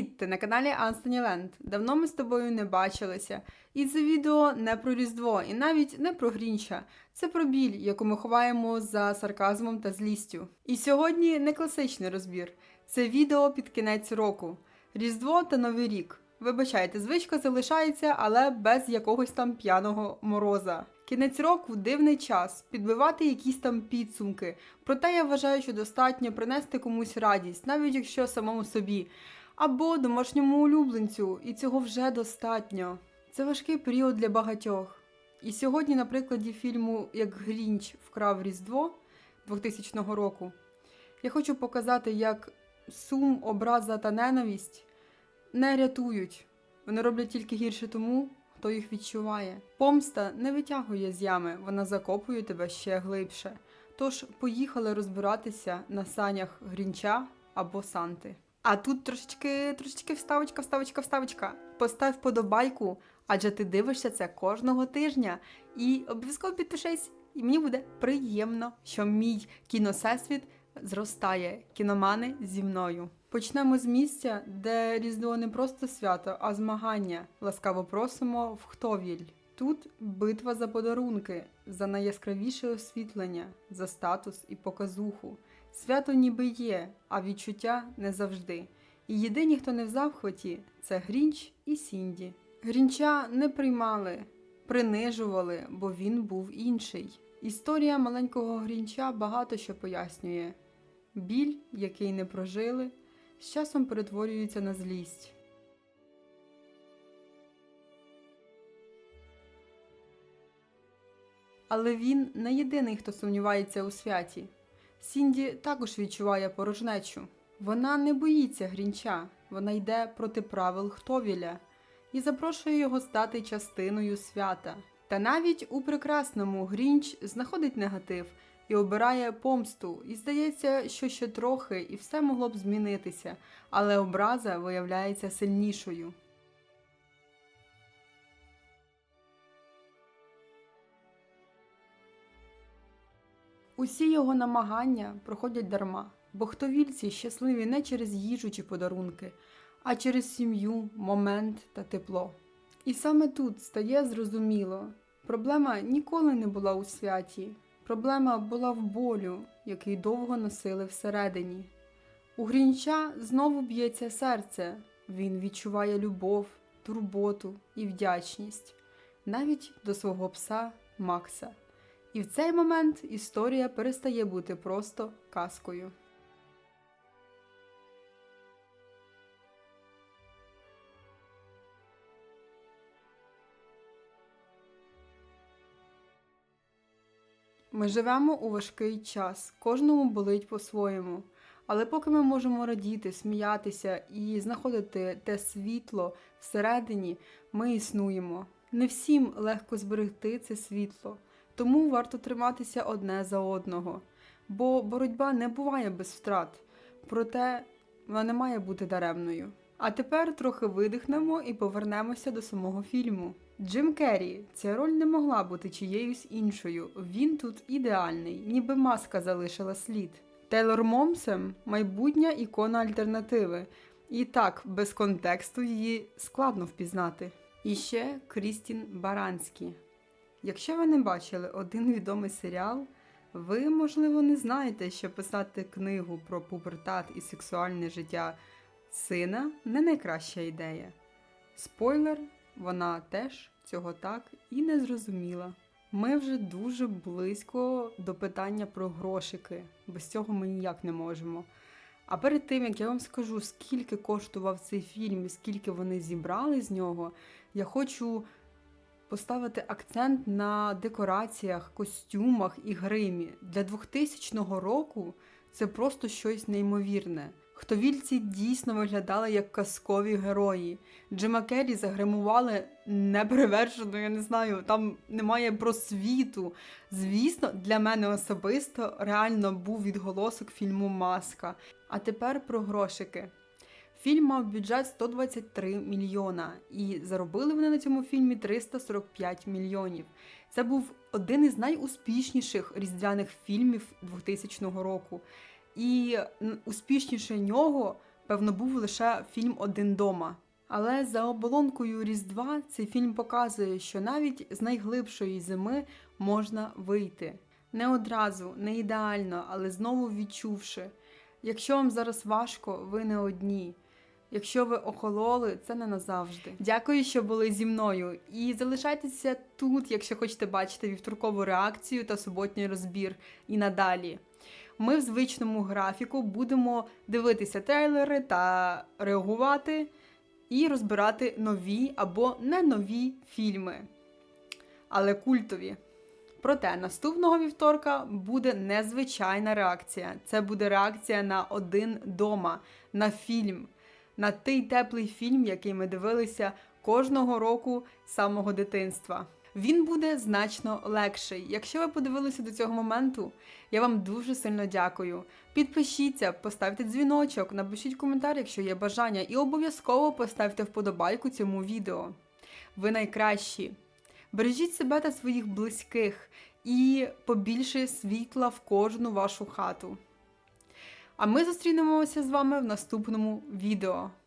Привіт! Ти на каналі Анстоні Ленд. Давно ми з тобою не бачилися. І це відео не про Різдво, і навіть не про Грінча. Це про біль, яку ми ховаємо за сарказмом та злістю. І сьогодні не класичний розбір. Це відео під кінець року. Різдво та Новий рік. Вибачайте, звичка залишається, але без якогось там п'яного мороза. Кінець року дивний час, підбивати якісь там підсумки. Проте я вважаю, що достатньо принести комусь радість, навіть якщо самому собі, або домашньому улюбленцю, і цього вже достатньо. Це важкий період для багатьох. І сьогодні, на прикладі фільму Як Грінч вкрав Різдво 2000 року, я хочу показати, як сум, образа та ненависть не рятують. Вони роблять тільки гірше тому, хто їх відчуває. Помста не витягує з ями, вона закопує тебе ще глибше. Тож поїхали розбиратися на санях Грінча або Санти. А тут трошечки, трошечки вставочка, вставочка, вставочка. Постав подобайку, адже ти дивишся це кожного тижня. І обов'язково підпишись, і мені буде приємно, що мій кіносесвіт зростає. Кіномани зі мною. Почнемо з місця, де Різдво не просто свято, а змагання. Ласкаво просимо в Хтовіль. Тут битва за подарунки, за найяскравіше освітлення, за статус і показуху. Свято ніби є, а відчуття не завжди. І єдині, хто не в захваті, це Грінч і Сінді. Грінча не приймали, принижували, бо він був інший. Історія маленького Грінча багато що пояснює. Біль, який не прожили, з часом перетворюється на злість. Але він не єдиний, хто сумнівається у святі. Сінді також відчуває порожнечу. Вона не боїться Грінча, вона йде проти правил Хтовіля і запрошує його стати частиною свята. Та навіть у прекрасному Грінч знаходить негатив і обирає помсту, і здається, що ще трохи, і все могло б змінитися, але образа виявляється сильнішою. Усі його намагання проходять дарма, бо хтовільці щасливі не через їжу чи подарунки, а через сім'ю, момент та тепло. І саме тут стає зрозуміло, проблема ніколи не була у святі, проблема була в болю, який довго носили всередині. У Грінча знову б'ється серце, він відчуває любов, турботу і вдячність, навіть до свого пса Макса. І в цей момент історія перестає бути просто казкою. Ми живемо у важкий час, кожному болить по-своєму. Але поки ми можемо радіти, сміятися і знаходити те світло всередині, ми існуємо. Не всім легко зберегти це світло, тому варто триматися одне за одного. Бо боротьба не буває без втрат, проте вона не має бути даремною. А тепер трохи видихнемо і повернемося до самого фільму. Джим Керрі, ця роль не могла бути чиєюсь іншою. Він тут ідеальний, ніби маска залишила слід. Тейлор Момсем майбутня ікона альтернативи. І так, без контексту її складно впізнати. І ще Крістін Баранські. Якщо ви не бачили один відомий серіал, ви, можливо, не знаєте, що писати книгу про пубертат і сексуальне життя сина не найкраща ідея. Спойлер, вона теж цього так і не зрозуміла. Ми вже дуже близько до питання про грошики. Без цього ми ніяк не можемо. А перед тим, як я вам скажу, скільки коштував цей фільм і скільки вони зібрали з нього, я хочу поставити акцент на декораціях, костюмах і гримі. Для 2000 року це просто щось неймовірне. Хтовільці дійсно виглядали як казкові герої. Джима Керрі загримували неперевершено, я не знаю, там немає просвіту. Звісно, для мене особисто реально був відголосок фільму Маска. А тепер про грошики. Фільм мав бюджет 123 мільйона, і заробили вони на цьому фільмі 345 мільйонів. Це був один із найуспішніших різдвяних фільмів 2000 року. І успішніше нього певно, був лише фільм Один дома. Але за оболонкою Різдва цей фільм показує, що навіть з найглибшої зими можна вийти. Не одразу, не ідеально, але знову відчувши. Якщо вам зараз важко, ви не одні. Якщо ви охололи, це не назавжди. Дякую, що були зі мною. І залишайтеся тут, якщо хочете бачити вівторкову реакцію та суботній розбір і надалі. Ми в звичному графіку будемо дивитися трейлери та реагувати і розбирати нові або не нові фільми, але культові. Проте наступного вівторка буде незвичайна реакція. Це буде реакція на один дома, на фільм, на той теплий фільм, який ми дивилися кожного року з самого дитинства. Він буде значно легший. Якщо ви подивилися до цього моменту, я вам дуже сильно дякую. Підпишіться, поставте дзвіночок, напишіть коментар, якщо є бажання, і обов'язково поставте вподобайку цьому відео. Ви найкращі. Бережіть себе та своїх близьких і побільше світла в кожну вашу хату. А ми зустрінемося з вами в наступному відео.